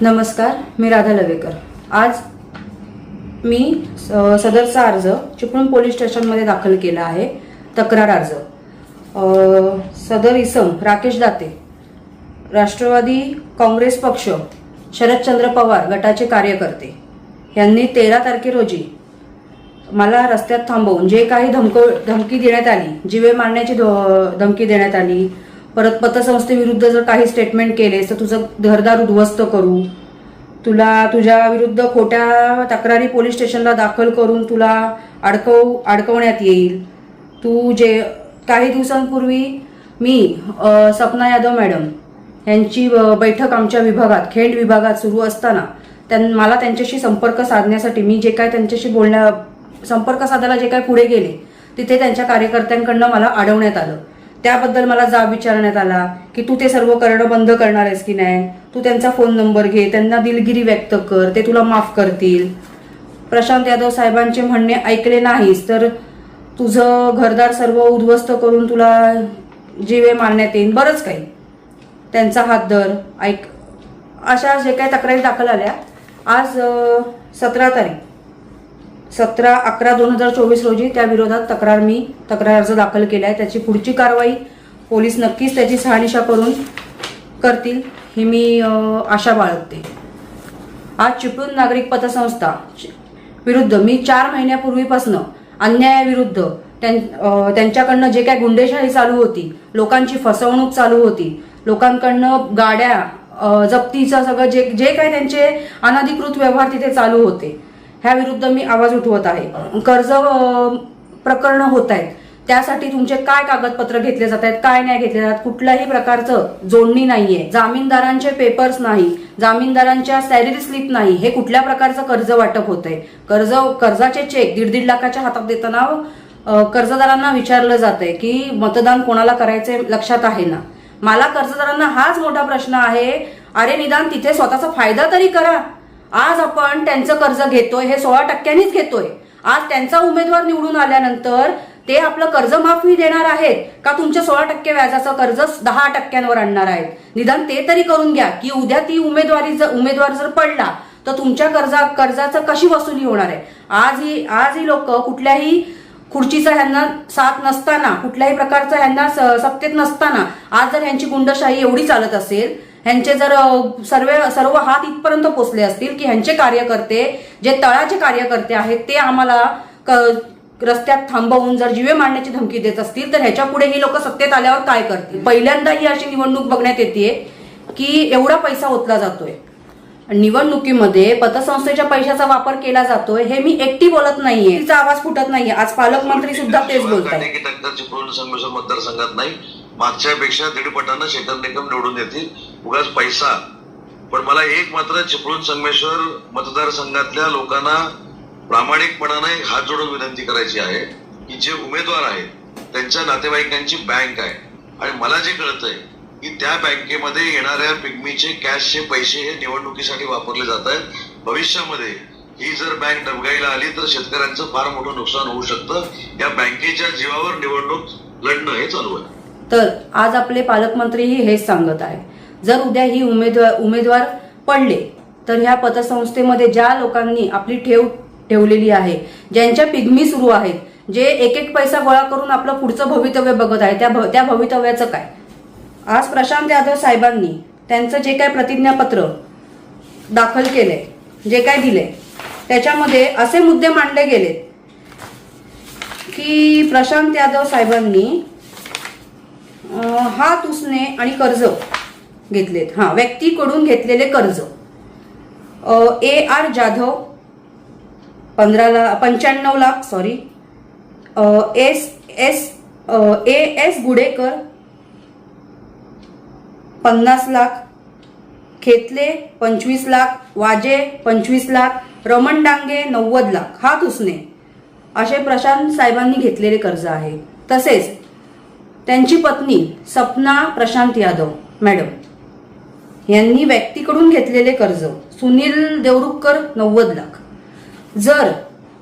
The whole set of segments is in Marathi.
नमस्कार मी राधा लवेकर. आज मी स- सदरचा अर्ज चिपळूण पोलीस स्टेशनमध्ये दाखल केला आहे. तक्रार अर्ज. सदर इसम राकेश दाते राष्ट्रवादी काँग्रेस पक्ष शरदचंद्र पवार गटाचे कार्यकर्ते. यांनी तेरा तारखे रोजी मला रस्त्यात थांबवून जे काही धमक धमकी देण्यात आली जीवे मारण्याची धमकी देण्यात आली परत पतसंस्थेविरुद्ध जर काही स्टेटमेंट केलेस तर तुझं घरदार उद्ध्वस्त करू. तुला तुझ्या विरुद्ध खोट्या तक्रारी पोलीस स्टेशनला दाखल करून तुला अडकव अडकवण्यात येईल. तू जे काही दिवसांपूर्वी मी सपना यादव मॅडम यांची बैठक आमच्या विभागात खेड विभागात सुरू असताना त्यां मला त्यांच्याशी संपर्क साधण्यासाठी मी जे काय त्यांच्याशी बोलण्या संपर्क साधायला जे काय पुढे गेले तिथे त्यांच्या कार्यकर्त्यांकडनं मला अडवण्यात आलं. त्याबद्दल मला जाब विचारण्यात आला की तू ते सर्व करणं बंद करणार आहेस की नाही? तू त्यांचा फोन नंबर घे त्यांना दिलगिरी व्यक्त कर ते तुला माफ करतील. प्रशांत यादव साहेबांचे म्हणणे ऐकले नाहीस तर तुझं घरदार सर्व उद्ध्वस्त करून तुला जीवे मारण्यात येईल बरंच काही. त्यांचा हात धर ऐक. अशा जे काही तक्रारी दाखल आल्या आज सतरा तारीख. सतरा अकरा दोन हजार चोवीस रोजी त्या विरोधात तक्रार मी तक्रार अर्ज दाखल केला आहे त्याची पुढची कारवाई पोलीस नक्कीच त्याची शहानिशा करून करतील ही मी आशा बाळगते. आज चिपळूण नागरिक पतसंस्था विरुद्ध मी चार महिन्यापूर्वीपासनं अन्यायाविरुद्ध त्यां- त्यांच्याकडनं जे काय गुंडेशाही चालू होती लोकांची फसवणूक चालू होती लोकांकडनं गाड्या जप्तीचं सगळं जे जे काही त्यांचे अनधिकृत व्यवहार तिथे चालू होते ह्या विरुद्ध मी आवाज उठवत आहे. कर्ज प्रकरण होत आहेत. त्यासाठी तुमचे काय कागदपत्र घेतले जात आहेत काय नाही घेतले जात कुठल्याही प्रकारचं जोडणी नाहीये. जामीनदारांचे पेपर्स नाही जामीनदारांच्या सॅलरी स्लिप नाही हे कुठल्या प्रकारचं कर्ज वाटप होत आहे कर्ज कर्जाचे चेक दीड दीड लाखाच्या हातात देताना कर्जदारांना विचारलं जात आहे की मतदान कोणाला करायचे लक्षात आहे ना? मला कर्जदारांना हाच मोठा प्रश्न आहे. अरे निदान तिथे स्वतःचा फायदा तरी करा. आज आपण त्यांचं कर्ज घेतोय हे सोळा टक्क्यांनीच घेतोय. आज त्यांचा उमेदवार निवडून आल्यानंतर ते आपलं कर्ज माफी देणार आहेत का तुमच्या सोळा टक्के व्याजाचं कर्ज दहा टक्क्यांवर आणणार आहेत? निदान ते तरी करून घ्या की उद्या ती उमेदवारी जर उमेदवार जर पडला तर तुमच्या कर्जा कर्जाचं कशी वसुली होणार आहे? आज ही आज ही लोक कुठल्याही खुर्चीचा ह्यांना साथ नसताना कुठल्याही प्रकारचा ह्यांना सत्तेत नसताना आज जर ह्यांची गुंडशाही एवढी चालत असेल ह्यांचे जर सर्व सर्व हात इथपर्यंत पोचले असतील की ह्यांचे कार्यकर्ते जे तळाचे कार्यकर्ते आहेत ते आम्हाला रस्त्यात थांबवून जर जीवे मारण्याची धमकी देत असतील तर ह्याच्या पुढे ही लोक सत्तेत आल्यावर काय करतील? पहिल्यांदा ही अशी निवडणूक बघण्यात येते की एवढा पैसा ओतला जातोय. निवडणुकीमध्ये पतसंस्थेच्या पैशाचा वापर केला जातोय हे मी एकटी बोलत नाहीये. तिचा आवाज फुटत नाहीये. आज पालकमंत्री सुद्धा तेच बोलत आहेत की टक्कर चिपळूण संमेश्वर मतदारसंघात नाही. मागच्या पेक्षा दीड पटानं शेखर निकम निवडून येतील. उगाच पैसा. पण मला एक मात्र चिपळूण संगमेश्वर मतदारसंघातल्या लोकांना प्रामाणिकपणाने हात जोडून विनंती करायची आहे की जे उमेदवार आहेत त्यांच्या नातेवाईकांची बँक आहे. आणि मला जे कळतंय की त्या बँकेमध्ये येणाऱ्या पिग्मीचे कॅशचे पैसे हे निवडणुकीसाठी वापरले जात आहेत. भविष्यामध्ये ही जर बँक डबगाईला आली तर शेतकऱ्यांचं फार मोठं नुकसान होऊ शकतं. या बँकेच्या जीवावर निवडणूक लढणं हे चालू आहे. तर आज आपले पालकमंत्रीही हेच सांगत आहे जर उद्या ही उमेदवार उमेदवार पडले तर ह्या पतसंस्थेमध्ये ज्या लोकांनी आपली ठेव ठेवलेली आहे ज्यांच्या पिगमी सुरू आहेत जे एक एक पैसा गोळा करून आपलं पुढचं भवितव्य बघत आहे त्या भ- त्या भवितव्याचं काय? आज प्रशांत यादव साहेबांनी त्यांचं जे काय प्रतिज्ञापत्र दाखल केलंय जे काय दिले त्याच्यामध्ये असे मुद्दे मांडले गेलेत की प्रशांत यादव साहेबांनी हात उसने आणि कर्ज घेतलेत. हा व्यक्तीकडून घेतलेले कर्ज. ए आर जाधव पंधरा ला पंच्याण्णव lakh sorry S S A S Gudekar पन्नास लाख. खेतले पंचवीस लाख. वाजे पंचवीस लाख. रमण डांगे नव्वद लाख. हात उसने. असे प्रशांत साहेबांनी घेतलेले कर्ज आहे. तसेच त्यांची पत्नी सपना प्रशांत यादव मॅडम. यांनी व्यक्तीकडून घेतलेले कर्ज. सुनील देवरुखकर नव्वद लाख. जर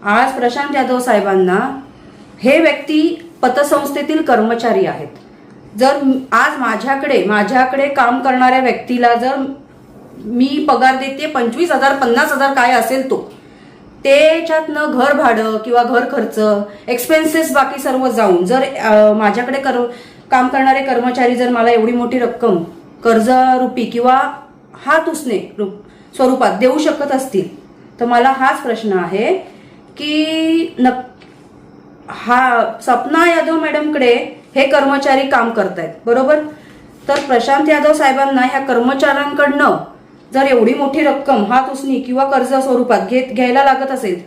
आज प्रशांत यादव साहेबांना हे व्यक्ती पतसंस्थेतील कर्मचारी आहेत. जर आज माझ्याकडे माझ्याकडे काम करणाऱ्या व्यक्तीला जर मी पगार देते पंचवीस हजार पन्नास हजार काय असेल तो. त्याच्यातनं घर भाडं किंवा घर खर्च एक्सपेन्सेस बाकी सर्व जाऊन जर माझ्याकडे कर काम करणारे कर्मचारी जर मला एवढी मोठी रक्कम कर्जरूपी किंवा हात उसने रूप- स्वरूपात देऊ शकत असतील तर मला हाच प्रश्न आहे की न हा सपना यादव मॅडमकडे हे कर्मचारी काम करतायत बरोबर? तर प्रशांत यादव साहेबांना ह्या कर्मचाऱ्यांकडनं जर एवढी मोठी रक्कम हात उसनी किंवा कर्ज स्वरूपात घेत घ्यायला लागत असेल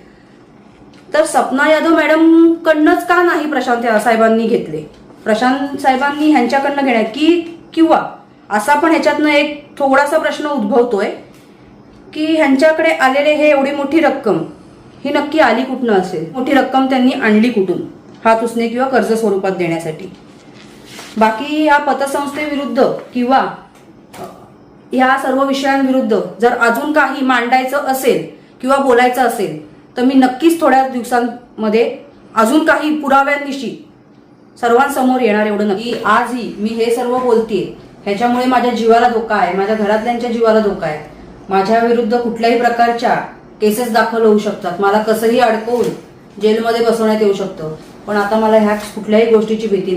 तर सपना यादव मॅडमकडनंच का नाही प्रशांत साहेबांनी घेतले? प्रशांत साहेबांनी ह्यांच्याकडनं घेण्यात की किंवा असा पण ह्याच्यातनं एक थोडासा प्रश्न उद्भवतोय की ह्यांच्याकडे आलेले हे एवढी मोठी रक्कम ही नक्की आली कुठनं असेल? मोठी रक्कम त्यांनी आणली कुठून? हात उसने किंवा कर्ज स्वरूपात देण्यासाठी. बाकी या पतसंस्थेविरुद्ध किंवा या ह्या सर्व विषयांविरुद्ध जर अजून काही मांडायचं असेल किंवा बोलायचं असेल तर मी नक्कीच थोड्या दिवसांमध्ये अजून काही पुराव्यांनिशी सर्वांसमोर येणार एवढं नक्की. आजही मी हे सर्व बोलतेय. ह्याच्यामुळे माझ्या जीवाला धोका आहे. माझ्या घरातल्यांच्या जीवाला धोका आहे. माझ्या विरुद्ध कुठल्याही प्रकारच्या केसेस दाखल होऊ शकतात. मला कसंही अडकवून जेलमध्ये बसवण्यात येऊ शकतं. पण आता मला ह्या कुठल्याही गोष्टीची भीती